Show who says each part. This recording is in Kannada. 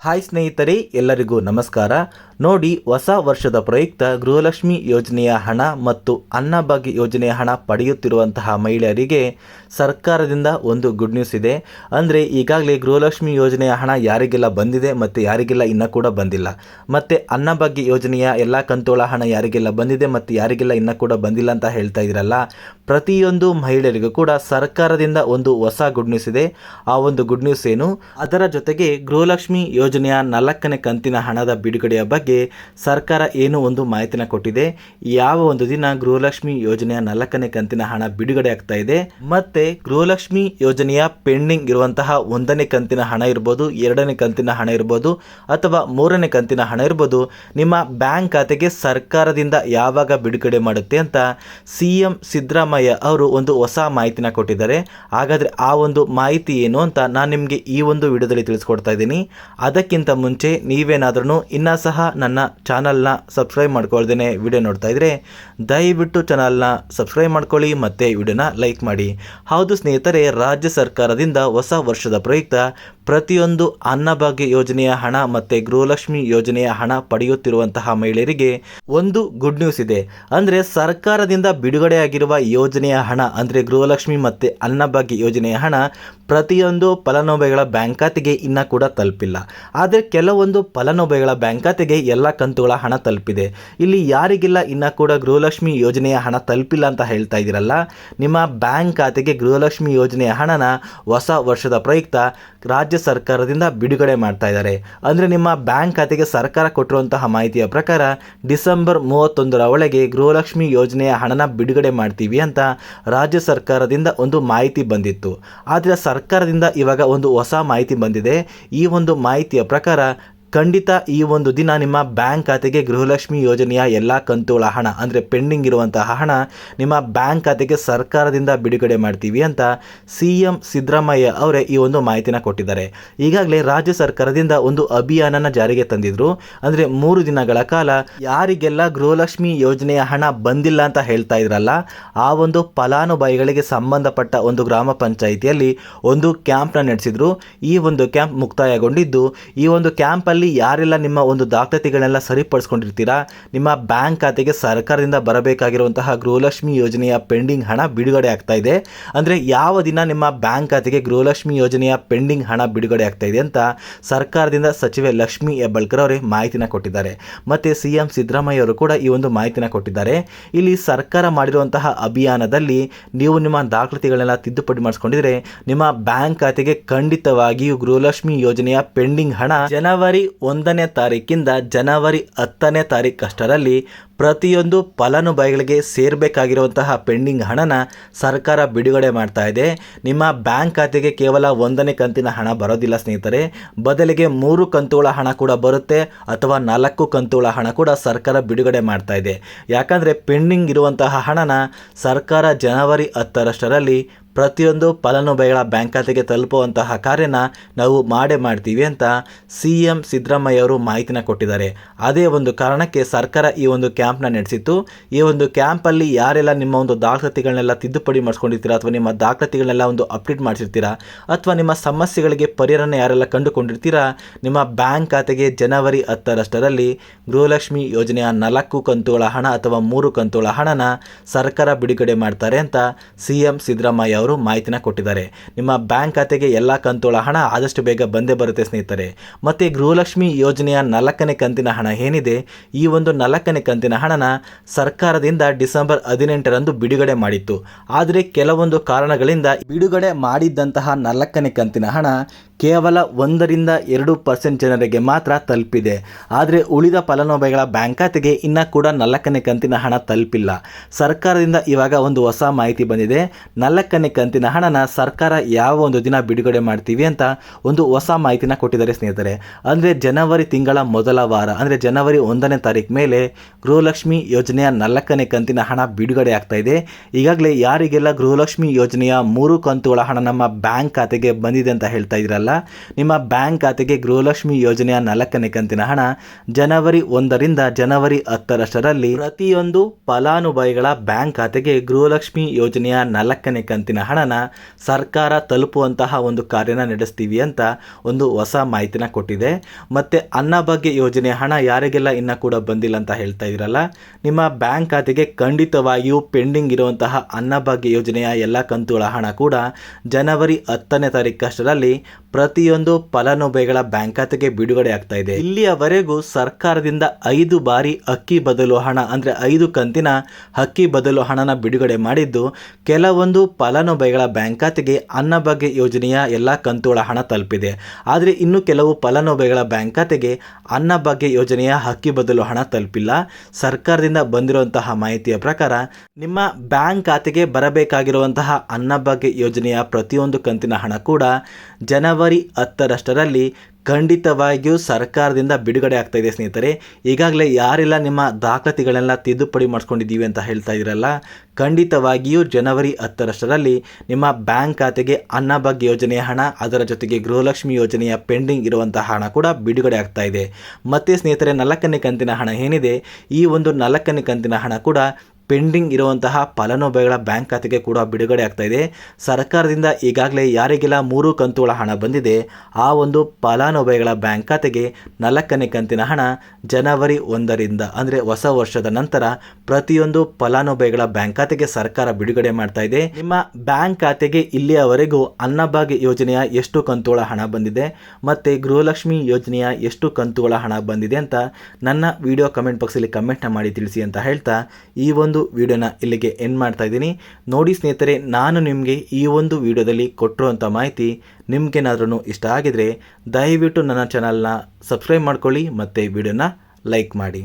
Speaker 1: ಹಾಯ್ ಸ್ನೇಹಿತರೆ, ಎಲ್ಲರಿಗೂ ನಮಸ್ಕಾರ. ನೋಡಿ, ಹೊಸ ವರ್ಷದ ಪ್ರಯುಕ್ತ ಗೃಹಲಕ್ಷ್ಮಿ ಯೋಜನೆಯ ಹಣ ಮತ್ತು ಅನ್ನಭಾಗ್ಯ ಯೋಜನೆಯ ಹಣ ಪಡೆಯುತ್ತಿರುವಂತಹ ಮಹಿಳೆಯರಿಗೆ ಸರ್ಕಾರದಿಂದ ಒಂದು ಗುಡ್ ನ್ಯೂಸ್ ಇದೆ. ಅಂದರೆ, ಈಗಾಗಲೇ ಗೃಹಲಕ್ಷ್ಮಿ ಯೋಜನೆಯ ಹಣ ಯಾರಿಗೆಲ್ಲ ಬಂದಿದೆ ಮತ್ತು ಯಾರಿಗೆಲ್ಲ ಇನ್ನೂ ಕೂಡ ಬಂದಿಲ್ಲ. ಮತ್ತು ಅನ್ನಭಾಗ್ಯ ಯೋಜನೆಯ ಎಲ್ಲ ಕಂತುಗಳ ಹಣ ಯಾರಿಗೆಲ್ಲ ಬಂದಿದೆ ಮತ್ತು ಯಾರಿಗೆಲ್ಲ ಇನ್ನೂ ಕೂಡ ಬಂದಿಲ್ಲ ಅಂತ ಹೇಳ್ತಾ ಇದ್ದೀರಲ್ಲ ಪ್ರತಿಯೊಂದು ಮಹಿಳೆಯರಿಗೂ ಕೂಡ ಸರ್ಕಾರದಿಂದ ಒಂದು ಹೊಸ ಗುಡ್ ನ್ಯೂಸ್ ಇದೆ. ಆ ಒಂದು ಗುಡ್ ನ್ಯೂಸ್ ಏನು? ಅದರ ಜೊತೆಗೆ ಗೃಹಲಕ್ಷ್ಮಿ ಯೋಜನೆಯ ನಾಲ್ಕನೇ ಕಂತಿನ ಹಣದ ಬಿಡುಗಡೆಯ ಬಗ್ಗೆ ಸರ್ಕಾರ ಏನು ಒಂದು ಮಾಹಿತಿನ ಕೊಟ್ಟಿದೆ. ಯಾವ ಒಂದು ದಿನ ಗೃಹಲಕ್ಷ್ಮಿ ಯೋಜನೆಯ ನಾಲ್ಕನೇ ಕಂತಿನ ಹಣ ಬಿಡುಗಡೆ ಆಗ್ತಾ ಇದೆ. ಮತ್ತೆ ಗೃಹಲಕ್ಷ್ಮಿ ಯೋಜನೆಯ ಪೆಂಡಿಂಗ್ ಇರುವಂತಹ ಒಂದನೇ ಕಂತಿನ ಹಣ ಇರ್ಬೋದು, ಎರಡನೇ ಕಂತಿನ ಹಣ ಇರ್ಬೋದು, ಅಥವಾ ಮೂರನೇ ಕಂತಿನ ಹಣ ಇರ್ಬೋದು, ನಿಮ್ಮ ಬ್ಯಾಂಕ್ ಖಾತೆಗೆ ಸರ್ಕಾರದಿಂದ ಯಾವಾಗ ಬಿಡುಗಡೆ ಮಾಡುತ್ತೆ ಅಂತ ಸಿ ಎಂ ಸಿದ್ದರಾಮಯ್ಯ ಅವರು ಒಂದು ಹೊಸ ಮಾಹಿತಿನ ಕೊಟ್ಟಿದ್ದಾರೆ. ಹಾಗಾದರೆ ಆ ಒಂದು ಮಾಹಿತಿ ಏನು ಅಂತ ನಾನು ನಿಮಗೆ ಈ ಒಂದು ವಿಡಿಯೋದಲ್ಲಿ ತಿಳಿಸ್ಕೊಡ್ತಾ ಇದ್ದೀನಿ. ಅದಕ್ಕಿಂತ ಮುಂಚೆ ನೀವೇನಾದ್ರೂ ಇನ್ನ ಸಹ ನನ್ನ ಚಾನಲ್ನ ಸಬ್ಸ್ಕ್ರೈಬ್ ಮಾಡ್ಕೊಳ್ದೇ ವಿಡಿಯೋ ನೋಡ್ತಾ ಇದ್ರೆ ದಯವಿಟ್ಟು ಚಾನಲ್ನ ಸಬ್ಸ್ಕ್ರೈಬ್ ಮಾಡ್ಕೊಳ್ಳಿ ಮತ್ತು ವಿಡಿಯೋನ ಲೈಕ್ ಮಾಡಿ. ಹೌದು ಸ್ನೇಹಿತರೆ, ರಾಜ್ಯ ಸರ್ಕಾರದಿಂದ ಹೊಸ ವರ್ಷದ ಪ್ರಯುಕ್ತ ಪ್ರತಿಯೊಂದು ಅನ್ನಭಾಗ್ಯ ಯೋಜನೆಯ ಹಣ ಮತ್ತು ಗೃಹಲಕ್ಷ್ಮಿ ಯೋಜನೆಯ ಹಣ ಪಡೆಯುತ್ತಿರುವಂತಹ ಮಹಿಳೆಯರಿಗೆ ಒಂದು ಗುಡ್ ನ್ಯೂಸ್ ಇದೆ. ಅಂದರೆ ಸರ್ಕಾರದಿಂದ ಬಿಡುಗಡೆಯಾಗಿರುವ ಯೋಜನೆಯ ಹಣ, ಅಂದರೆ ಗೃಹಲಕ್ಷ್ಮಿ ಮತ್ತು ಅನ್ನಭಾಗ್ಯ ಯೋಜನೆಯ ಹಣ ಪ್ರತಿಯೊಂದು ಫಲಾನುಭವಿಗಳ ಬ್ಯಾಂಕ್ ಖಾತೆಗೆ ಇನ್ನೂ ಕೂಡ ತಲುಪಿಲ್ಲ. ಆದರೆ ಕೆಲವೊಂದು ಫಲಾನುಭವಿಗಳ ಬ್ಯಾಂಕ್ ಖಾತೆಗೆ ಎಲ್ಲ ಕಂತುಗಳ ಹಣ ತಲುಪಿದೆ. ಇಲ್ಲಿ ಯಾರಿಗಿಲ್ಲ ಇನ್ನೂ ಕೂಡ ಗೃಹಲಕ್ಷ್ಮಿ ಯೋಜನೆಯ ಹಣ ತಲುಪಿಲ್ಲ ಅಂತ ಹೇಳ್ತಾ ಇದ್ದೀರಲ್ಲ? ನಿಮ್ಮ ಬ್ಯಾಂಕ್ ಖಾತೆಗೆ ಗೃಹಲಕ್ಷ್ಮಿ ಯೋಜನೆಯ ಹಣನ ಹೊಸ ವರ್ಷದ ಪ್ರಯುಕ್ತ ರಾಜ್ಯ ಸರ್ಕಾರದಿಂದ ಬಿಡುಗಡೆ ಮಾಡ್ತಾ ಇದ್ದಾರೆ. ಅಂದರೆ ನಿಮ್ಮ ಬ್ಯಾಂಕ್ ಖಾತೆಗೆ ಸರ್ಕಾರ ಕೊಟ್ಟಿರುವಂತಹ ಮಾಹಿತಿಯ ಪ್ರಕಾರ ಡಿಸೆಂಬರ್ ಮೂವತ್ತೊಂದರ ಒಳಗೆ ಗೃಹಲಕ್ಷ್ಮಿ ಯೋಜನೆಯ ಹಣನ ಬಿಡುಗಡೆ ಮಾಡ್ತೀವಿ ಅಂತ ರಾಜ್ಯ ಸರ್ಕಾರದಿಂದ ಒಂದು ಮಾಹಿತಿ ಬಂದಿತ್ತು. ಆದರೆ ಸರ್ಕಾರದಿಂದ ಇವಾಗ ಒಂದು ಹೊಸ ಮಾಹಿತಿ ಬಂದಿದೆ. ಈ ಒಂದು ಮಾಹಿತಿಯ ಪ್ರಕಾರ ಖಂಡಿತ ಈ ಒಂದು ದಿನ ನಿಮ್ಮ ಬ್ಯಾಂಕ್ ಖಾತೆಗೆ ಗೃಹಲಕ್ಷ್ಮಿ ಯೋಜನೆಯ ಎಲ್ಲ ಕಂತುಗಳ ಹಣ, ಅಂದರೆ ಪೆಂಡಿಂಗ್ ಇರುವಂತಹ ಹಣ, ನಿಮ್ಮ ಬ್ಯಾಂಕ್ ಖಾತೆಗೆ ಸರ್ಕಾರದಿಂದ ಬಿಡುಗಡೆ ಮಾಡ್ತೀವಿ ಅಂತ ಸಿ ಎಂ ಸಿದ್ದರಾಮಯ್ಯ ಅವರೇ ಈ ಒಂದು ಮಾಹಿತಿನ ಕೊಟ್ಟಿದ್ದಾರೆ. ಈಗಾಗಲೇ ರಾಜ್ಯ ಸರ್ಕಾರದಿಂದ ಒಂದು ಅಭಿಯಾನನ ಜಾರಿಗೆ ತಂದಿದ್ರು. ಅಂದರೆ ಮೂರು ದಿನಗಳ ಕಾಲ ಯಾರಿಗೆಲ್ಲ ಗೃಹಲಕ್ಷ್ಮಿ ಯೋಜನೆಯ ಹಣ ಬಂದಿಲ್ಲ ಅಂತ ಹೇಳ್ತಾ ಇದ್ರಲ್ಲ, ಆ ಒಂದು ಫಲಾನುಭವಿಗಳಿಗೆ ಸಂಬಂಧಪಟ್ಟ ಒಂದು ಗ್ರಾಮ ಪಂಚಾಯಿತಿಯಲ್ಲಿ ಒಂದು ಕ್ಯಾಂಪ್ನ ನಡೆಸಿದ್ರು. ಈ ಒಂದು ಕ್ಯಾಂಪ್ ಮುಕ್ತಾಯಗೊಂಡಿದ್ದು. ಈ ಒಂದು ಕ್ಯಾಂಪಲ್ಲಿ ಯಾರೆಲ್ಲ ನಿಮ್ಮ ಒಂದು ದಾಖಲಾತಿಗಳನ್ನೆಲ್ಲ ಸರಿಪಡಿಸ್ಕೊಂಡಿರ್ತೀರಾ? ನಿಮ್ಮ ಬ್ಯಾಂಕ್ ಖಾತೆಗೆ ಸರ್ಕಾರದಿಂದ ಬರಬೇಕಾಗಿರುವಂತಹ ಗೃಹಲಕ್ಷ್ಮಿ ಯೋಜನೆಯ ಪೆಂಡಿಂಗ್ ಹಣ ಬಿಡುಗಡೆ ಆಗ್ತಾ ಇದೆ. ಅಂದರೆ ಯಾವ ದಿನ ನಿಮ್ಮ ಬ್ಯಾಂಕ್ ಖಾತೆಗೆ ಗೃಹಲಕ್ಷ್ಮಿ ಯೋಜನೆಯ ಪೆಂಡಿಂಗ್ ಹಣ ಬಿಡುಗಡೆ ಆಗ್ತಾ ಇದೆ ಅಂತ ಸರ್ಕಾರದಿಂದ ಸಚಿವೆ ಲಕ್ಷ್ಮಿ ಹೆಬ್ಬಳ್ಕರ್ ಅವರೇ ಮಾಹಿತಿನ ಕೊಟ್ಟಿದ್ದಾರೆ. ಮತ್ತು ಸಿ ಎಂ ಸಿದ್ದರಾಮಯ್ಯ ಅವರು ಕೂಡ ಈ ಒಂದು ಮಾಹಿತಿನ ಕೊಟ್ಟಿದ್ದಾರೆ. ಇಲ್ಲಿ ಸರ್ಕಾರ ಮಾಡಿರುವಂತಹ ಅಭಿಯಾನದಲ್ಲಿ ನೀವು ನಿಮ್ಮ ದಾಖಲಾತಿಗಳನ್ನೆಲ್ಲ ತಿದ್ದುಪಡಿ ಮಾಡಿಸ್ಕೊಂಡಿದ್ರೆ ನಿಮ್ಮ ಬ್ಯಾಂಕ್ ಖಾತೆಗೆ ಖಂಡಿತವಾಗಿಯೂ ಗೃಹಲಕ್ಷ್ಮಿ ಯೋಜನೆಯ ಪೆಂಡಿಂಗ್ ಹಣ ಜನವರಿ ಒಂದನೇ ತಾರೀಕಿಂದ ಜನವರಿ ಹತ್ತನೇ ತಾರೀಕಷ್ಟರಲ್ಲಿ ಪ್ರತಿಯೊಂದು ಫಲಾನುಭವಿಗಳಿಗೆ ಸೇರಬೇಕಾಗಿರುವಂತಹ ಪೆಂಡಿಂಗ್ ಹಣನ ಸರ್ಕಾರ ಬಿಡುಗಡೆ ಮಾಡ್ತಾ ಇದೆ. ನಿಮ್ಮ ಬ್ಯಾಂಕ್ ಖಾತೆಗೆ ಕೇವಲ ಒಂದನೇ ಕಂತಿನ ಹಣ ಬರೋದಿಲ್ಲ ಸ್ನೇಹಿತರೆ. ಬದಲಿಗೆ ಮೂರು ಕಂತುಗಳ ಹಣ ಕೂಡ ಬರುತ್ತೆ ಅಥವಾ ನಾಲ್ಕು ಕಂತುಗಳ ಹಣ ಕೂಡ ಸರ್ಕಾರ ಬಿಡುಗಡೆ ಮಾಡ್ತಾ ಇದೆ. ಯಾಕಂದರೆ ಪೆಂಡಿಂಗ್ ಇರುವಂತಹ ಹಣನ ಸರ್ಕಾರ ಜನವರಿ ಹತ್ತರಷ್ಟರಲ್ಲಿ ಪ್ರತಿಯೊಂದು ಫಲಾನುಭವಿಗಳ ಬ್ಯಾಂಕ್ ಖಾತೆಗೆ ತಲುಪುವಂತಹ ಕಾರ್ಯನ ನಾವು ಮಾಡೇ ಮಾಡ್ತೀವಿ ಅಂತ ಸಿ ಎಂ ಸಿದ್ದರಾಮಯ್ಯ ಅವರು ಮಾಹಿತಿನ ಕೊಟ್ಟಿದ್ದಾರೆ. ಅದೇ ಒಂದು ಕಾರಣಕ್ಕೆ ಸರ್ಕಾರ ಈ ಒಂದು ಕ್ಯಾಂಪ್ನ ನಡೆಸಿತ್ತು. ಈ ಒಂದು ಕ್ಯಾಂಪಲ್ಲಿ ಯಾರೆಲ್ಲ ನಿಮ್ಮ ಒಂದು ದಾಖಲಾತಿಗಳನ್ನೆಲ್ಲ ತಿದ್ದುಪಡಿ ಮಾಡಿಸ್ಕೊಂಡಿರ್ತೀರಾ ಅಥವಾ ನಿಮ್ಮ ದಾಖಲಾತಿಗಳನ್ನೆಲ್ಲ ಒಂದು ಅಪ್ಡೇಟ್ ಮಾಡಿಸಿರ್ತೀರಾ ಅಥವಾ ನಿಮ್ಮ ಸಮಸ್ಯೆಗಳಿಗೆ ಪರಿಹಾರನ ಯಾರೆಲ್ಲ ಕಂಡುಕೊಂಡಿರ್ತೀರಾ, ನಿಮ್ಮ ಬ್ಯಾಂಕ್ ಖಾತೆಗೆ ಜನವರಿ ಹತ್ತರಷ್ಟರಲ್ಲಿ ಗೃಹಲಕ್ಷ್ಮಿ ಯೋಜನೆಯ ನಾಲ್ಕು ಕಂತುಗಳ ಹಣ ಅಥವಾ ಮೂರು ಕಂತುಗಳ ಹಣನ ಸರ್ಕಾರ ಬಿಡುಗಡೆ ಮಾಡ್ತಾರೆ ಅಂತ ಸಿ ಎಂ ಸಿದ್ದರಾಮಯ್ಯ ಮಾಹಿತಿನ ಕೊಟ್ಟಿದ್ದಾರೆ. ನಿಮ್ಮ ಬ್ಯಾಂಕ್ ಖಾತೆಗೆ ಎಲ್ಲ ಕಂತುಗಳ ಹಣ ಆದಷ್ಟು ಬೇಗ ಬಂದೇ ಬರುತ್ತೆ ಸ್ನೇಹಿತರೆ. ಮತ್ತೆ ಗೃಹಲಕ್ಷ್ಮಿ ಯೋಜನೆಯ ನಾಲ್ಕನೇ ಕಂತಿನ ಹಣ ಏನಿದೆ? ಈ ಒಂದು ನಾಲ್ಕನೇ ಕಂತಿನ ಹಣನ ಸರ್ಕಾರದಿಂದ ಡಿಸೆಂಬರ್ ಹದಿನೆಂಟರಂದು ಬಿಡುಗಡೆ ಮಾಡಿತ್ತು. ಆದರೆ ಕೆಲವೊಂದು ಕಾರಣಗಳಿಂದ ಬಿಡುಗಡೆ ಮಾಡಿದ್ದಂತಹ ನಾಲ್ಕನೇ ಕಂತಿನ ಹಣ ಕೇವಲ ಒಂದರಿಂದ ಎರಡು ಪರ್ಸೆಂಟ್ ಜನರಿಗೆ ಮಾತ್ರ ತಲುಪಿದೆ. ಆದರೆ ಉಳಿದ ಫಲಾನುಭವಿಗಳ ಬ್ಯಾಂಕ್ ಖಾತೆಗೆ ಇನ್ನೂ ಕೂಡ ನಾಲ್ಕನೇ ಕಂತಿನ ಹಣ ತಲುಪಿಲ್ಲ. ಸರ್ಕಾರದಿಂದ ಇವಾಗ ಒಂದು ಹೊಸ ಮಾಹಿತಿ ಬಂದಿದೆ. ನಾಲ್ಕನೇ ಕಂತಿನ ಹಣನ ಸರ್ಕಾರ ಯಾವ ಒಂದು ದಿನ ಬಿಡುಗಡೆ ಮಾಡ್ತೀವಿ ಅಂತ ಒಂದು ಹೊಸ ಮಾಹಿತಿನ ಕೊಟ್ಟಿದ್ದಾರೆ ಸ್ನೇಹಿತರೆ. ಅಂದರೆ ಜನವರಿ ತಿಂಗಳ ಮೊದಲ ವಾರ, ಅಂದರೆ ಜನವರಿ ಒಂದನೇ ತಾರೀಕು ಮೇಲೆ ಗೃಹಲಕ್ಷ್ಮಿ ಯೋಜನೆಯ ನಾಲ್ಕನೇ ಕಂತಿನ ಹಣ ಬಿಡುಗಡೆ ಆಗ್ತಾ ಇದೆ. ಈಗಾಗಲೇ ಯಾರಿಗೆಲ್ಲ ಗೃಹಲಕ್ಷ್ಮಿ ಯೋಜನೆಯ ಮೂರು ಕಂತುಗಳ ಹಣ ನಮ್ಮ ಬ್ಯಾಂಕ್ ಖಾತೆಗೆ ಬಂದಿದೆ ಅಂತ ಹೇಳ್ತಾ ಇದ್ರಲ್ಲ, ನಿಮ್ಮ ಬ್ಯಾಂಕ್ ಖಾತೆಗೆ ಗೃಹಲಕ್ಷ್ಮಿ ಯೋಜನೆಯ ನಾಲ್ಕನೇ ಕಂತಿನ ಹಣ ಜನವರಿ ಒಂದರಿಂದ ಜನವರಿ ಹತ್ತರಷ್ಟರಲ್ಲಿ ಪ್ರತಿಯೊಂದು ಫಲಾನುಭವಿಗಳ ಬ್ಯಾಂಕ್ ಖಾತೆಗೆ ಗೃಹಲಕ್ಷ್ಮಿ ಯೋಜನೆಯ ನಾಲ್ಕನೇ ಕಂತಿನ ಕಂತಿನ ಹಣನ ಸರ್ಕಾರ ತಲುಪುವಂತಹ ಒಂದು ಕಾರ್ಯನ ನಡೆಸ್ತೀವಿ ಅಂತ ಒಂದು ಹೊಸ ಮಾಹಿತಿನ ಕೊಟ್ಟಿದೆ. ಮತ್ತು ಅನ್ನಭಾಗ್ಯ ಯೋಜನೆ ಹಣ ಯಾರಿಗೆಲ್ಲ ಇನ್ನೂ ಕೂಡ ಬಂದಿಲ್ಲ ಅಂತ ಹೇಳ್ತಾ ಇದ್ದೀರಲ್ಲ, ನಿಮ್ಮ ಬ್ಯಾಂಕ್ ಖಾತೆಗೆ ಖಂಡಿತವಾಗಿಯೂ ಪೆಂಡಿಂಗ್ ಇರುವಂತಹ ಅನ್ನಭಾಗ್ಯ ಯೋಜನೆಯ ಎಲ್ಲ ಕಂತುಗಳ ಹಣ ಕೂಡ ಜನವರಿ ಹತ್ತನೇ ತಾರೀಕಷ್ಟರಲ್ಲಿ ಪ್ರತಿಯೊಂದು ಫಲಾನುಭವಿಗಳ ಬ್ಯಾಂಕ್ ಖಾತೆಗೆ ಬಿಡುಗಡೆ ಆಗ್ತಾ ಇದೆ. ಇಲ್ಲಿಯವರೆಗೂ ಸರ್ಕಾರದಿಂದ ಐದು ಬಾರಿ ಅಕ್ಕಿ ಬದಲು ಹಣ, ಅಂದರೆ ಐದು ಕಂತಿನ ಅಕ್ಕಿ ಬದಲು ಹಣನ ಬಿಡುಗಡೆ ಮಾಡಿದ್ದು, ಕೆಲವೊಂದು ಫಲಾನುಭವಿಗಳ ಬ್ಯಾಂಕ್ ಖಾತೆಗೆ ಅನ್ನಭಾಗ್ಯ ಯೋಜನೆಯ ಎಲ್ಲ ಕಂತುಗಳ ಹಣ ತಲುಪಿದೆ. ಆದರೆ ಇನ್ನು ಕೆಲವು ಫಲಾನುಭವಿಗಳ ಬ್ಯಾಂಕ್ ಖಾತೆಗೆ ಅನ್ನಭಾಗ್ಯ ಯೋಜನೆಯ ಹಕ್ಕಿ ಬದಲು ಹಣ ತಲುಪಿಲ್ಲ. ಸರ್ಕಾರದಿಂದ ಬಂದಿರುವಂತಹ ಮಾಹಿತಿಯ ಪ್ರಕಾರ ನಿಮ್ಮ ಬ್ಯಾಂಕ್ ಖಾತೆಗೆ ಬರಬೇಕಾಗಿರುವಂತಹ ಅನ್ನಭಾಗ್ಯ ಯೋಜನೆಯ ಪ್ರತಿಯೊಂದು ಕಂತಿನ ಹಣ ಕೂಡ ಜನವರಿ ಹತ್ತರಷ್ಟರಲ್ಲಿ ಖಂಡಿತವಾಗಿಯೂ ಸರ್ಕಾರದಿಂದ ಬಿಡುಗಡೆ ಆಗ್ತಾ ಇದೆ ಸ್ನೇಹಿತರೆ. ಈಗಾಗಲೇ ಯಾರೆಲ್ಲ ನಿಮ್ಮ ದಾಖಲಾತಿಗಳೆಲ್ಲ ತಿದ್ದುಪಡಿ ಮಾಡಿಸ್ಕೊಂಡಿದ್ದೀವಿ ಅಂತ ಹೇಳ್ತಾ ಇದ್ದೀರಲ್ಲ ಖಂಡಿತವಾಗಿಯೂ ಜನವರಿ ಹತ್ತರಷ್ಟರಲ್ಲಿ ನಿಮ್ಮ ಬ್ಯಾಂಕ್ ಖಾತೆಗೆ ಅನ್ನಭಾಗ್ಯ ಯೋಜನೆಯ ಹಣ, ಅದರ ಜೊತೆಗೆ ಗೃಹಲಕ್ಷ್ಮಿ ಯೋಜನೆಯ ಪೆಂಡಿಂಗ್ ಇರುವಂತಹ ಹಣ ಕೂಡ ಬಿಡುಗಡೆ ಆಗ್ತಾ ಇದೆ. ಮತ್ತು ಸ್ನೇಹಿತರೆ, ನಾಲ್ಕನೇ ಕಂತಿನ ಹಣ ಏನಿದೆ? ಈ ಒಂದು ನಾಲ್ಕನೇ ಕಂತಿನ ಹಣ ಕೂಡ ಪೆಂಡಿಂಗ್ ಇರುವಂತಹ ಫಲಾನುಭವಿಗಳ ಬ್ಯಾಂಕ್ ಖಾತೆಗೆ ಕೂಡ ಬಿಡುಗಡೆ ಆಗ್ತಾ ಇದೆ. ಸರ್ಕಾರದಿಂದ ಈಗಾಗಲೇ ಯಾರಿಗೆಲ್ಲ ಮೂರು ಕಂತುಗಳ ಹಣ ಬಂದಿದೆ, ಆ ಒಂದು ಫಲಾನುಭವಿಗಳ ಬ್ಯಾಂಕ್ ಖಾತೆಗೆ ನಾಲ್ಕನೇ ಕಂತಿನ ಹಣ ಜನವರಿ ಒಂದರಿಂದ ಅಂದರೆ ಹೊಸ ವರ್ಷದ ನಂತರ ಪ್ರತಿಯೊಂದು ಫಲಾನುಭವಿಗಳ ಬ್ಯಾಂಕ್ ಖಾತೆಗೆ ಸರ್ಕಾರ ಬಿಡುಗಡೆ ಮಾಡ್ತಾ ಇದೆ. ನಿಮ್ಮ ಬ್ಯಾಂಕ್ ಖಾತೆಗೆ ಇಲ್ಲಿಯವರೆಗೂ ಅನ್ನಭಾಗ್ಯ ಯೋಜನೆಯ ಎಷ್ಟು ಕಂತುಗಳ ಹಣ ಬಂದಿದೆ ಮತ್ತು ಗೃಹಲಕ್ಷ್ಮಿ ಯೋಜನೆಯ ಎಷ್ಟು ಕಂತುಗಳ ಹಣ ಬಂದಿದೆ ಅಂತ ನನ್ನ ವಿಡಿಯೋ ಕಮೆಂಟ್ ಬಾಕ್ಸಲ್ಲಿ ಕಮೆಂಟ್ ಮಾಡಿ ತಿಳಿಸಿ ಅಂತ ಹೇಳ್ತಾ ಈ ಒಂದು ವಿಡಿಯೋನ ಇಲ್ಲಿಗೆ ಎಂಡ್ ಮಾಡ್ತಾ ಇದ್ದೀನಿ. ನೋಡಿ ಸ್ನೇಹಿತರೆ, ನಾನು ನಿಮಗೆ ಈ ಒಂದು ವಿಡಿಯೋದಲ್ಲಿ ಕೊಟ್ಟಿರುವಂಥ ಮಾಹಿತಿ ನಿಮಗೇನಾದ್ರೂ ಇಷ್ಟ ಆಗಿದರೆ ದಯವಿಟ್ಟು ನನ್ನ ಚಾನಲ್ನ ಸಬ್ಸ್ಕ್ರೈಬ್ ಮಾಡ್ಕೊಳ್ಳಿ ಮತ್ತು ವಿಡಿಯೋನ ಲೈಕ್ ಮಾಡಿ.